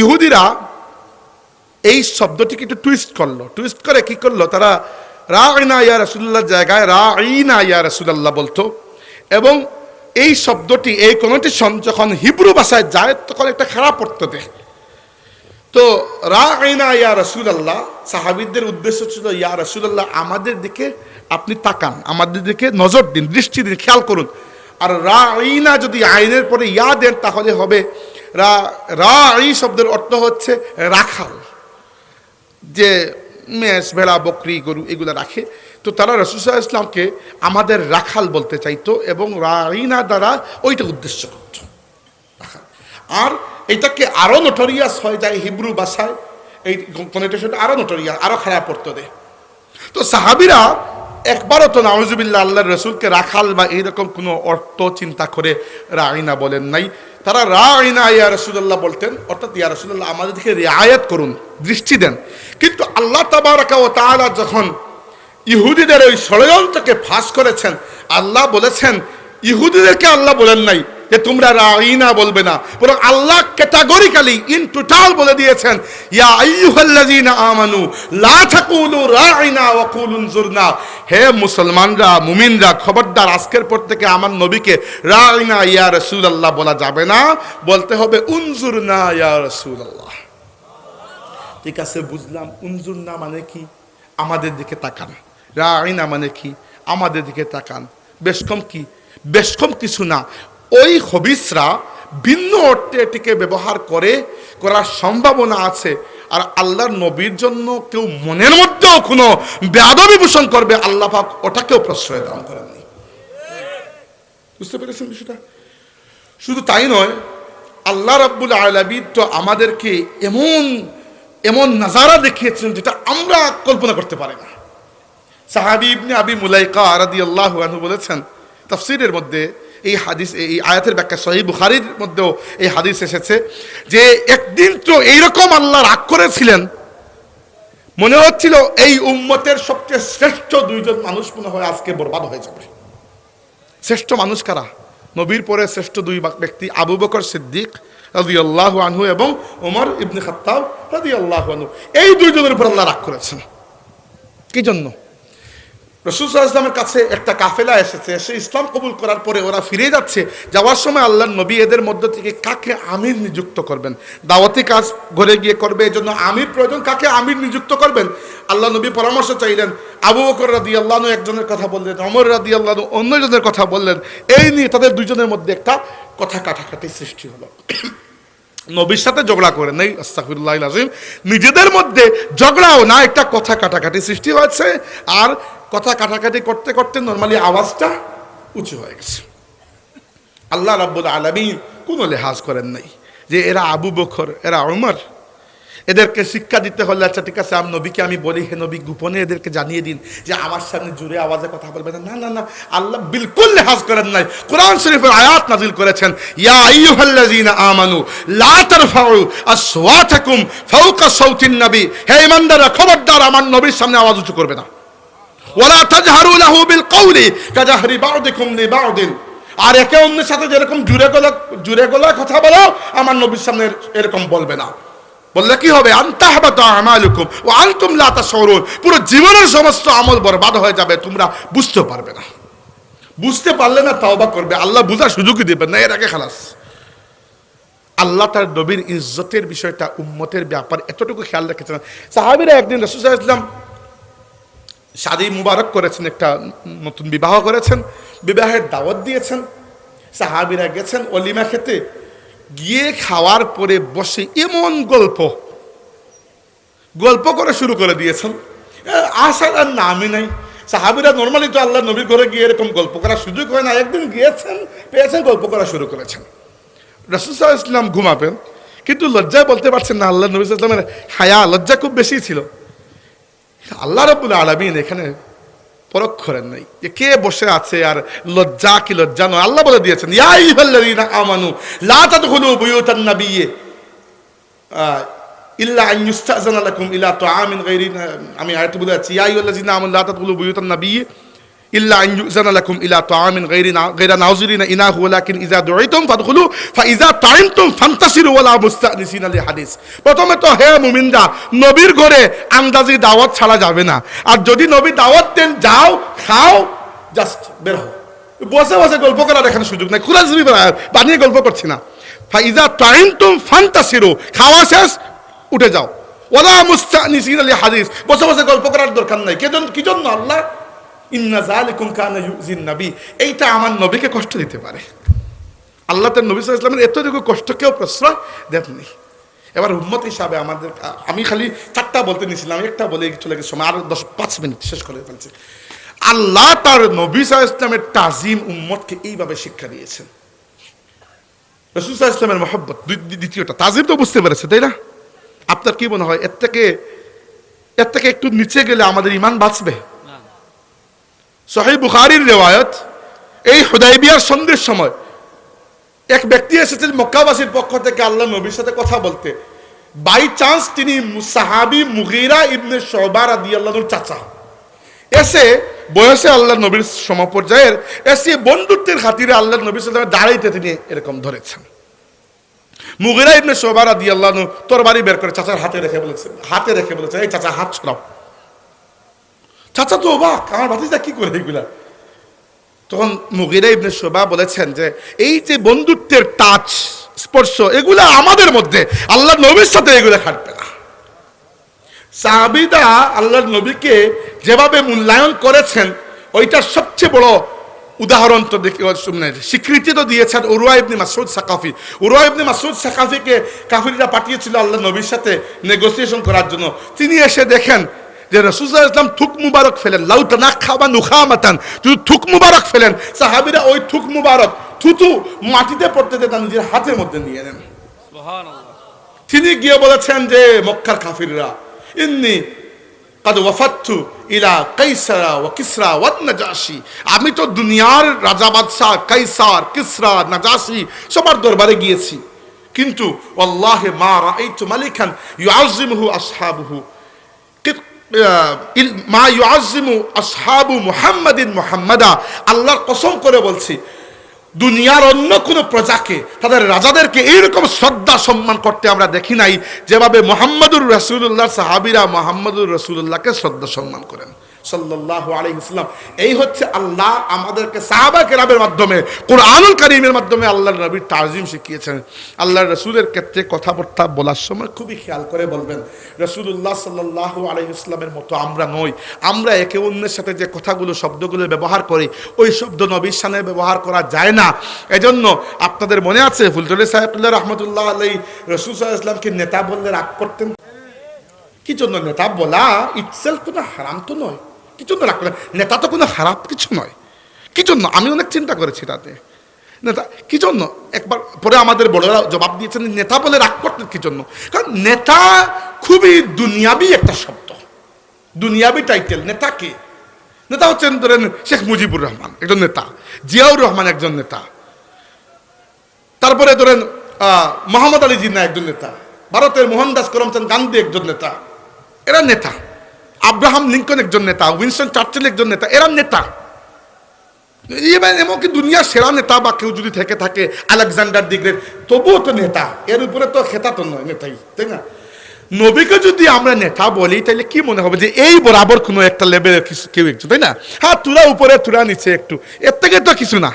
ইহুদিরা এই শব্দটিকে একটু টুইস্ট করল। টুইস্ট করে কি করল? তারা রা আইনা ইয়া রসুল্লাহ জায়গায় রা আইনা ইয়া রসুল্লাহ বলতো। এবং এই শব্দটি, এই কনোটেশন যখন হিব্রু ভাষায় যায়, তখন একটা খারাপ অর্থ দেয়। তো রা আইনা ইয়া রসুলাল্লাহ সাহাবিদের উদ্দেশ্য ছিল, ইয়া রসুলাল্লাহ, আমাদের দিকে আপনি তাকান, আমাদের দিকে নজর দিন, দৃষ্টি দিন, খেয়াল করুন। আর রা আইনা যদি আইনের পরে ইয়া দেন, তাহলে হবে রা রা আই শব্দের অর্থ হচ্ছে রাখাল। যে মেষ, ভেড়া, বকরি, গরু এগুলো রাখে। তো তারা রসুল্লাহ ইসলামকে আমাদের রাখাল বলতে চাইতো এবং রাইনা দ্বারা ওইটা উদ্দেশ্য করত। আর এটাকে আরও নোটরিয়াস হয়ে যায় হিব্রু ভাষায়। এই কনেটেশনটা আরও নোটরিয়াস আরও খারাপ পড়তে দেয় তো সাহাবিরা একবারও তো নাউজুবিল্লাহ আল্লাহ রসুলকে রাখাল বা এইরকম কোনো অর্থ চিন্তা করে রাইনা বলেন নাই। তারা রায়না ইয়া রসুল্লাহ বলতেন, অর্থাৎ ইয়া রসুল্লাহ আমাদের দিকে রিয়ায়ত করুন, দৃষ্টি দেন। কিন্তু আল্লাহ তাবারাকা ও তাআলা যখন ইহুদিদের ওই ষড়যন্ত্রকে ফাঁস করেছেন, আল্লাহ বলেছেন, ইহুদিদেরকে আল্লাহ বলেন নাই যে তোমরা রাইনা বলবে না। বরং আল্লাহ ক্যাটাগরিক্যালি ইন টোটাল বলে দিয়েছেন, ইয়া আইয়ুহাল্লাযীনা আমানু, লা তাকুলু রাইনা ওয়া কুলু উনজুরনা হে মুসলমানরা, মুমিনরা, খবরদার, আজকের পর থেকে আমার নবীকে রাইনা ইয়া রাসূলুল্লাহ বলা যাবে না। বলতে হবে, উনজুরনা ইয়া রাসূলুল্লাহ। ঠিক আছে, বুঝলাম। উনজুরনা মানে কি? আমাদের দিকে তাকান। রাইনা মানে কি? আমাদের দিকে তাকান। বেশ কম কি? বেশ কম কিছু না। ওই হবিসরা ভিন্ন অর্থে এটিকে ব্যবহার করে, করার সম্ভাবনা আছে। আর আল্লাহর নবীর জন্য কেউ মনের মধ্যেও কোনো বেয়াদবি পোষণ করবে, আল্লাহ পাক ওটাকেও প্রশ্রয় দান করেননি। বুঝতে পেরেছেন বিষয়টা? শুধু তাই নয়, আল্লাহ রাব্বুল আলামিন তো আমাদেরকে এমন এমন নাজারা দেখিয়েছেন যেটা আমরা কল্পনা করতে পারি না। সাহাবি ইবনে আবি মুলাইকা রাদিয়াল্লাহু আনহু বলেছেন, তাফসীরের মধ্যে এই হাদিস, এই আয়াতের ব্যাখ্যা সহিহ বুখারির মধ্যেও এই হাদিস এসেছে যে একদিন তো এইরকম আল্লাহ রাগ করেছিলেন। মনে হচ্ছিল এই উম্মতের সবচেয়ে শ্রেষ্ঠ দুইজন মানুষ মনে হয় আজকে বরবাদ হয়ে যাবে। শ্রেষ্ঠ মানুষ কারা? নবীর পরে শ্রেষ্ঠ দুই ব্যক্তি আবু বকর সিদ্দিক রাজি আল্লাহ আনহু এবং ওমর ইবনে খাত্তাব রাজি আল্লাহ আনহু। এই দুইজনের উপর আল্লাহ রাগ করেছেন। কি জন্য? রসুল ইসলামের কাছে একটা কাফেলা এসেছে, সে ইসলাম কবুল করার পরে ওরা ফিরে যাচ্ছে। যাওয়ার সময় আল্লাহ নবী এদের মধ্য থেকে কাকে আমির নিযুক্ত করবেন? দাওয়াতি কাজ ঘরে গিয়ে করবে এই জন্য আমির প্রয়োজন, কাকে আমির নিযুক্ত করবেন? আল্লাহ নবী পরামর্শ চাইলেন, আবু বকর রাদি আল্লাহ একজনের কথা বললেন অমর রাদি আল্লাহ অন্যজনের কথা বললেন। এই নিয়ে তাদের দুজনের মধ্যে একটা কথা কাটাকাটি সৃষ্টি হলো। নবীর সাথে ঝগড়া করে নেই আস্তাফিরুল্লাহ আজিম নিজেদের মধ্যে ঝগড়াও না, একটা কথা কাটাকাটি সৃষ্টি হয়েছে। আর কথা কাটাকাটি করতে করতে নর্মালি আওয়াজটা উঁচু হয়ে গেছে। আল্লাহ রাব্বুল আলমিন কোনো লেহাজ করেন নাই যে এরা আবু বখর এরা উমর। এদেরকে শিক্ষা দিতে হলে আচ্ছা ঠিক আছে, আমি নবীকে আমি বলি, হে নবী, গোপনে এদেরকে জানিয়ে দিন যে আমার সামনে জুড়ে আওয়াজে কথা বলবে না। না না আল্লাহ বিলকুল লেহাজ করেন নাই। কোরআন শরীফের আয়াত নাজিল করেছেন, ইয়া আইয়ুহাল্লাযীনা আমানু, লা তারফাউ আসওয়াতাকুম ফাওকা সাউতিন নবী। হে ইমানদাররা খবরদার, আমার নবীর সামনে আওয়াজ উঁচু করবে না। ওয়ালা তাজহারু লাহু বিল কওলি কাজাহরি বাউদিকুম আর একে অন্যের সাথে যেরকম জুড়ে গলা জুড়ে গলা কথা বলো, আমার নবীর সামনে এরকম বলবে না। বললে কি হবে? আন্তাহবাত আমালুকুম ও আনতুম লা তাশউরুন। পুরো জীবনের সমস্ত আমল বরবাদ হয়ে যাবে, তোমরা বুঝতে পারবে না। বুঝতে পারলে না তাওবা করবে। আল্লাহ বুঝার সুযোগই দেবেন না, এর আগে খালাস। আল্লাহ তার নবীর ইজ্জতের বিষয়টা, উম্মতের ব্যাপার, এতটুকু খেয়াল রেখেছেন। সাহাবিরা একদিন রসুল ইসলাম শাদি মুবারক করেছেন, একটা নতুন বিবাহ করেছেন, বিবাহের দাওয়াত দিয়েছেন, সাহাবিরা গেছেন অলিমা খেতে, গিয়ে খাওয়ার পরে বসে এমন গল্প গল্প করে শুরু করে দিয়েছেন। আসার আর নামই নাই। সাহাবিরা নর্মালি তো আল্লাহ নবীর ঘরে গিয়ে এরকম গল্প করার সুযোগ হয় না। একদিন গিয়েছেন, পেয়েছেন, গল্প করা শুরু করেছেন। রসুল্লাহ ইসলাম ঘুমাবেন, কিন্তু লজ্জায় বলতে পারছেন না, আল্লাহ নবী ইসলামের হায়া লজ্জা খুব বেশি ছিল। আল্লাহ রবুল আলমিন এখানে পরখ করেন নাই যে কে বসে আছে আর লজ্জা কি লজ্জা নয়। আল্লাহ বলে দিয়েছেন, ইয়া আইয়ুহাল্লাযীনা আমানু, লা তাদখুলু বুয়ুতান নাবিয়্যি ইল্লা আন ইউস্তাযানা লাকুম ইলা তুআমিন গায়রি আমি আয়াত বলে আছি আইয়ুহাল্লাযীনা আমানু, লা তাদখুলু বুয়ুতান নাবিয়্যি ইল্লা আন ইউজানা লাকুম ইলা তাআমিন গায়রি না গায়রা নাযিরিনা ইনাহু, ওয়ালাকিন ইযা দুইতুম ফাদখুলু ফাইযা তাইমতুম ফান্তাসিরু, ওয়ালা মুস্তানিসিনা লিহাদিস। প্রথমে তো হে মুমিনরা, নবীর ঘরে আন্দাজি দাওয়াত ছাড়া যাবে না। আর যদি নবী দাওয়াত দেন, যাও, খাও বসে বসে গল্প করার এখানে সুযোগ নাই। খুলা জুড়ি বানিয়ে গল্প করছি না। ফাইজা তাইমতুম ফান্তাসিরু, খাওয়া শেষ, উঠে যাও। ওয়ালা মুস্তানিসিনা লিহাদিস। বসে বসে গল্প করার দরকার নাই। কি জন্য আল্লাহ ইন্না জালিকুম কানা ইউজিন নবী। এইটা আমার নবীকে কষ্ট দিতে পারে। আল্লাহ তার নবী আলাইহি এতটুকু কষ্ট কেউ প্রশ্রয় দেননি এবার উম্মত হিসাবে আমাদের, আমি খালি চারটা বলতে নিয়েছিলাম একটা বলে চলে গেছে, সময় আরও দশ, পাঁচ মিনিট শেষ করে ফেলছি। আল্লাহ তার নবী ইসলামের তাজিম উম্মতকে এইভাবে শিক্ষা দিয়েছেন। রসুল ইসলামের মহব্বত দ্বিতীয়টা, তাজিম তো বুঝতে পেরেছে, তাই না? আপনার কি মনে হয়, এর থেকে এর থেকে একটু নিচে গেলে আমাদের ইমান বাঁচবে? সহি বুখারির রেওয়ায়ত, এই হুদাইবিয়ার সন্ধ্যের সময় এক ব্যক্তি এসেছেন মক্কাবাসীর পক্ষ থেকে আল্লাহ নবীর সাথে কথা বলতে। বাই চান্স তিনি সাহাবি মুগিরা ইবনে শোবার আদি আল্লাহর চাচা। এসে বয়সে আল্লাহ নবীর সমপর্যায়ের এসে বন্ধুত্বের খাতিরে আল্লাহ নবীর সাথে দাঁড়াইতে তিনি এরকম ধরেছেন। মুগিরা ইবনে শোবার আদি আল্লাহ তোর বাড়ি বের করে চাচার হাতে রেখে বলেছে, হাতে রেখে বলেছে, এই চাচা, হাত ছড়াও চাচা তো অবাক, আমার ভাতিজা কি করে এগুলা? তখন মুগিরা ইবনে শোভা বলেছেন যে, এই যে বন্ধুত্বের টাচ স্পর্শ, এগুলা আমাদের মধ্যে, আল্লাহ নবীর সাথে এগুলা খাটবে না। সাহাবিদা আল্লাহ নবীকে যেভাবে মূল্যায়ন করেছেন, ওইটার সবচেয়ে বড় উদাহরণ তো দেখি শুনে স্বীকৃতি তো দিয়েছেন Urwah ibn Masud Saqafi. Urwah ibn Masud সাকাফিকে কাফিররা পাঠিয়েছিল আল্লাহ নবীর সাথে নেগোসিয়েশন করার জন্য। তিনি এসে দেখেন যে রসুল্লাহ ইসলাম থুক মুবারক ফেলেন লাউতা না খাবা নুখা মাতান যদি থুক মুবারক ফেলেন সাহাবিরা ওই থুক মুবারক থুতু মাটিতে পড়তে দিয়ে নিজের হাতের মধ্যে নিয়ে নেন। তিনি গিয়ে বলেছেন যে মক্কার কাফিররা ইন্নি কাদ ওয়াফাত্তু ইলা কাইসারা ওয়া কিসরা ওয়াত নাজাশি। আমি তো দুনিয়ার রাজা বাদশাহ কাইসার কিসরা নাজাশি সবার দরবারে গিয়েছি। কিন্তু আল্লাহে মা রাআইতু মালিকান ইউআযিমুহু আসহাবুহু। মা ইউআজিমু আসহাবু মুহাম্মাদিন মুহাম্মাদা আল্লাহর কসম করে বলছি, দুনিয়ার অন্য কোনো প্রজাকে, তাদের রাজাদেরকে এইরকম শ্রদ্ধা, সম্মান করতে আমরা দেখি নাই, যেভাবে মোহাম্মদুর রসুল্লাহ সাহাবিরা মোহাম্মদুর রসুল্লাহকে শ্রদ্ধা, সম্মান করেন। সাল্লাহ এই হচ্ছে আল্লাহ আমাদেরকে সাহাবা কেরামের মাধ্যমে, কোরআনুল করিমের মাধ্যমে আল্লাহ নবীর তাজিম শিখিয়েছেন। আল্লাহ রসুলের ক্ষেত্রে কথাবার্তা বলার সময় খুবই খেয়াল করে বলবেন রসুল্লাহ সাল্লাহ আলাইসলামের মতো আমরা নই। আমরা একে অন্যের সাথে যে কথাগুলো, শব্দগুলো ব্যবহার করি, ওই শব্দ নবীর সামনে ব্যবহার করা যায় না। এজন্য আপনাদের মনে আছে, ফুলতলি সাহেবুল্লাহ রহমতুল্লাহ আলাই রসুল সাহা ইসলামকে নেতা বললে রাগ করতেন? কি জন্য নেতা বলা? ইটসেলফ কোনো হারাম তো নয়। কি জন্য রাগ করলেন নেতা তো কোনো খারাপ কিছু নয়। কি জন্য আমি অনেক চিন্তা করেছি তাতে। নেতা কি জন্য একবার পরে আমাদের বড়রা জবাব দিয়েছেন, নেতা বলে রাগ করতেন কি জন্য কারণ নেতা খুবই দুনিয়াবি একটা শব্দ। দুনিয়াবি টাইটেল নেতা কে? নেতা হচ্ছেন ধরেন শেখ মুজিবুর রহমান, একজন নেতা। জিয়াউর রহমান একজন নেতা। তারপরে ধরেন মোহাম্মদ আলী জিন্না একজন নেতা। ভারতের মোহনদাস করমচাঁদ গান্ধী একজন নেতা। এরা নেতা। আব্রাহাম লিঙ্কন একজন নেতা, উইনস্টন চার্চিল একজন নেতা এরা নেতা। এবার এমনকি দুনিয়ার সেরা নেতা বা কেউ যদি থেকে থাকে, আলেকজান্ডার দিগ্রেড তবুও তো নেতা। এর উপরে তো খেতা তো নয়, নেতাই, তাই না? নবীকে যদি আমরা নেতা বলি তাহলে কি মনে হবে যে এই বরাবর কোনো একটা লেভেলের কিছু কেউ একটু তাই না? হ্যাঁ তুরা উপরে, তুরা নিচে একটু। এর থেকে তো কিছু না।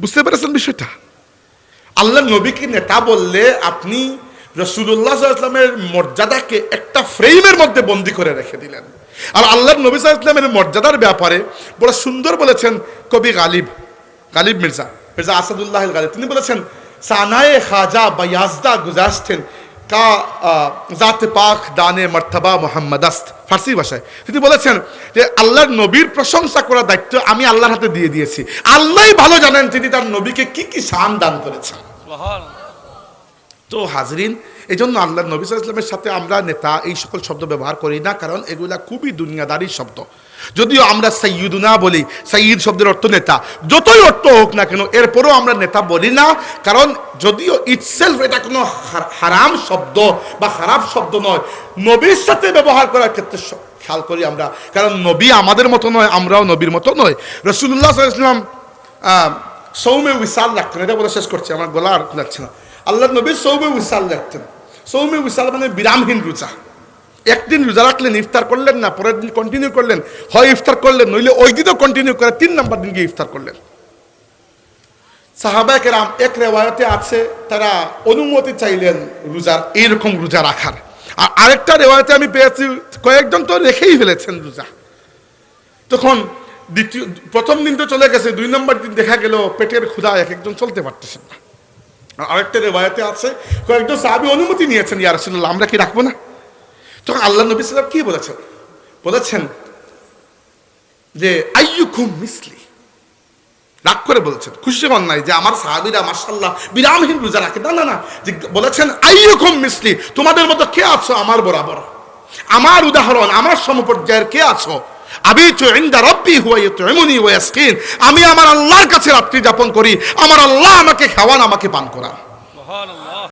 বুঝতে পেরেছেন বিষয়টা? আল্লাহ নবীকে নেতা বললে আপনি রসুল্লাহ ইসলামের মর্যাদাকে একটা ফ্রেমের মধ্যে বন্দি করে রেখে দিলেন। আর আল্লাহ নবী ইসলামের মর্যাদার ব্যাপারে বড় সুন্দর বলেছেন কবি গালিব গালিব মির্জা মির্জা আসাদুল্লাহ গালিব তিনি বলেছেন, সানায়ে খাজা বায়াজদা গুজাস্তেন কা জাত পাক দানে মর্তবা মোহাম্মদ আস্ত। ফার্সি ভাষায়। তিনি বলেছেন যে, আল্লাহর নবীর প্রশংসা করার দায়িত্ব আমি আল্লাহর হাতে দিয়ে দিয়েছি। আল্লাহ ভালো জানেন তিনি তার নবীকে কি কি সান দান করেছেন। তো হাজরিন। এই জন্য আল্লাহ নবী ইসলামের সাথে আমরা নেতা এই সকল শব্দ ব্যবহার করি না, কারণ এগুলা খুবই দুনিয়াদারি শব্দ। যদিও আমরা সৈয়দুনা বলি সৈয়দ শব্দের অর্থ নেতা। যতই অর্থ হোক না কেন, এরপরও আমরা নেতা বলি না, কারণ যদিও ইটসেলফ এটা কোনো হারাম শব্দ বা খারাপ শব্দ নয়, নবীর সাথে ব্যবহার করার ক্ষেত্রে খেয়াল করি আমরা। কারণ নবী আমাদের মতো নয়, আমরাও নবীর মতো নয় রসুল্লাহ ইসলাম সৌমে উইসাল রাখতেন, এটা বলে শেষ করছে, আমার গলা আর যাচ্ছে না। আল্লাহ নবী সৌমে উইসাল রাখতেন সৌমে উইসাল মানে বিরামহীন রোজা। একদিন রোজা রাখলেন, ইফতার করলেন না, পরের দিন কন্টিনিউ করলেন, হয় ইফতার করলেন, নইলে ওই দিনও কন্টিনিউ করে তিন নম্বর দিন গিয়ে ইফতার করলেন। সাহাবায় কেরাম এক রেওয়ায়তে আছে, তারা অনুমতি চাইলেন রোজার, এইরকম রোজা রাখার। আর আরেকটা রেওয়ায়তে আমি পেয়েছি, কয়েকজন তো রেখেই ফেলেছেন রোজা। তখন দ্বিতীয়, প্রথম দিন তো চলে গেছে, দুই নম্বর দিন দেখা গেল, পেটের ক্ষুধা এক একজন চলতে পারতেছেন না। আরেকটা রেওয়ায়তে আছে, কয়েকজন সাহাবি অনুমতি নিয়েছেন, ইয়া রাসূলুল্লাহ, আমরা কি রাখব না? তখন আল্লাহ নবী সাল্লাম কি বলেছেন? বলেছেন যে, আইয়ুকুম মিসলি। রাগ করে বলেছেন, খুশি হন নাই যে, আমার সাহাবিরা মার্শাল্লাহ বিরামহীন রোজা রাখে। না না না, যে বলেছেন, আইয়ুকুম মিসলি, তোমাদের মতো কে আছো? আমার বরাবর। আমার উদাহরণ, আমার সমপর্যায়ের কে আছো? আমি আমার আল্লাহর কাছে রাত্রি যাপন করি। আমার আল্লাহ আমাকে খাওয়ান আমাকে পান করান।